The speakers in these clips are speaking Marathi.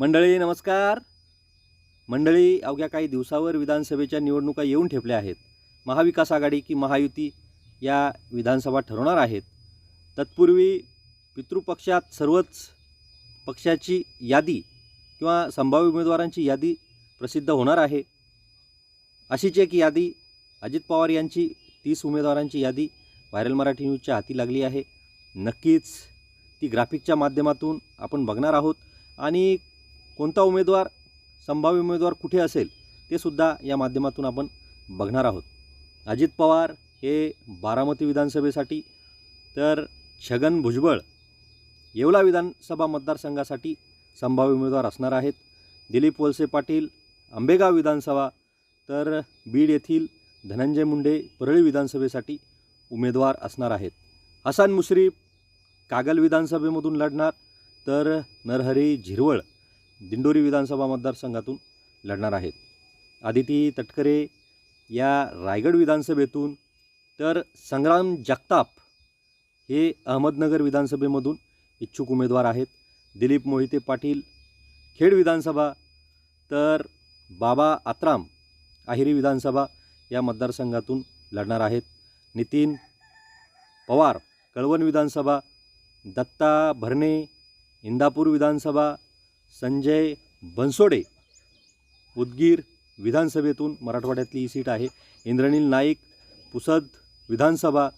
मंडळी नमस्कार. मंडळी अवघ्या काही दिवसावर विधानसभेच्या निवडणुका येऊन ठेपल्या आहेत. महाविकास आघाडी की महायुती या विधानसभा ठरवणार आहेत. तत्पूर्वी पितृपक्षात सर्वच पक्षाची यादी किंवा संभाव्य उमेदवारांची यादी प्रसिद्ध होणार आहे. अशीच एक यादी अजित पवार यांची तीस उमेदवारांची यादी व्हायरल मराठी न्यूजच्या हाती लागली आहे. नक्कीच ती ग्राफिकच्या माध्यमातून आपण बघणार आहोत आणि कोणता उमेदवार संभाव्य उमेदवार कुठे असेल ते सुद्धा या माध्यमातून आपण बघणार आहोत. अजित पवार हे बारामती विधानसभेसाठी तर छगन भुजबळ येवला विधानसभा मतदारसंघासाठी संभाव्य उमेदवार असणार आहेत. दिलीप वलसे पाटील आंबेगाव विधानसभा तर बीड येथील धनंजय मुंडे परळी विधानसभेसाठी उमेदवार असणार आहेत. हसन मुश्रीफ कागल विधानसभेमधून लढणार तर नरहरी झिरवळ दिंडोरी विधानसभा मतदारसंघातून लढणार आहेत. आदिती तटकरे या रायगड विधानसभेतून तर संग्राम जगताप हे अहमदनगर विधानसभेमधून इच्छुक उमेदवार आहेत. दिलीप मोहिते पाटील खेड विधानसभा तर बाबा आत्राम आहिरी विधानसभा या मतदारसंघातून लढणार आहेत. नितीन पवार कळवण विधानसभा दत्ता भरणे इंदापूर विधानसभा संजय बनसोडे उदगीर विधानसभेतून मराठवाड्यातली ही सीट आहे. इंद्रनील नाईक पुसद विधानसभा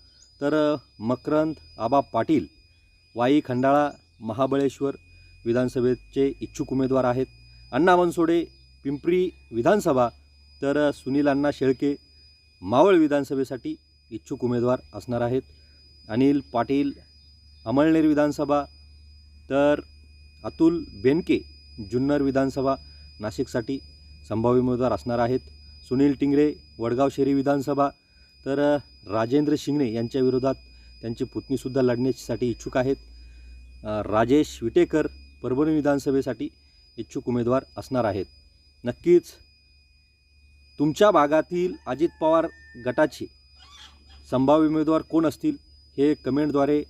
तर मकरंद आबा पाटील वाई खंडाळा महाबळेश्वर विधानसभेचे इच्छुक उमेदवार आहेत. अण्णा बनसोडे पिंपरी विधानसभा तर सुनील अण्णा शेळके मावळ विधानसभेसाठी इच्छुक उमेदवार असणार आहेत. अनिल पाटील अमळनेर विधानसभा तर अतुल बेनके जुन्नर विधानसभा नाशिकसाठी संभाव्य उमेदवार असणार आहेत. सुनील टिंगरे वडगाव शेरी विधानसभा. तर राजेंद्र शिंगणे यांच्या विरोधात त्यांची पुतणीसुद्धा लढण्यासाठी इच्छुक आहेत. राजेश विटेकर परभणी विधानसभेसाठी इच्छुक उमेदवार असणार आहेत. नक्कीच तुमच्या भागातील अजित पवार गटाचे संभाव्य उमेदवार कोण असतील हे कमेंटद्वारे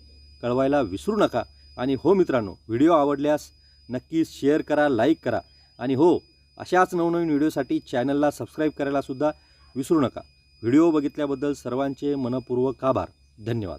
कळवायला विसरू नका. आणि हो मित्रांनो व्हिडिओ आवडल्यास नक्कीच शेअर करा लाईक करा. आणि हो अशाच नवनवीन व्हिडिओसाठी चॅनलला सबस्क्राईब करायला सुद्धा विसरू नका. व्हिडिओ बघितल्याबद्दल सर्वांचे मनपूर्वक आभार. धन्यवाद.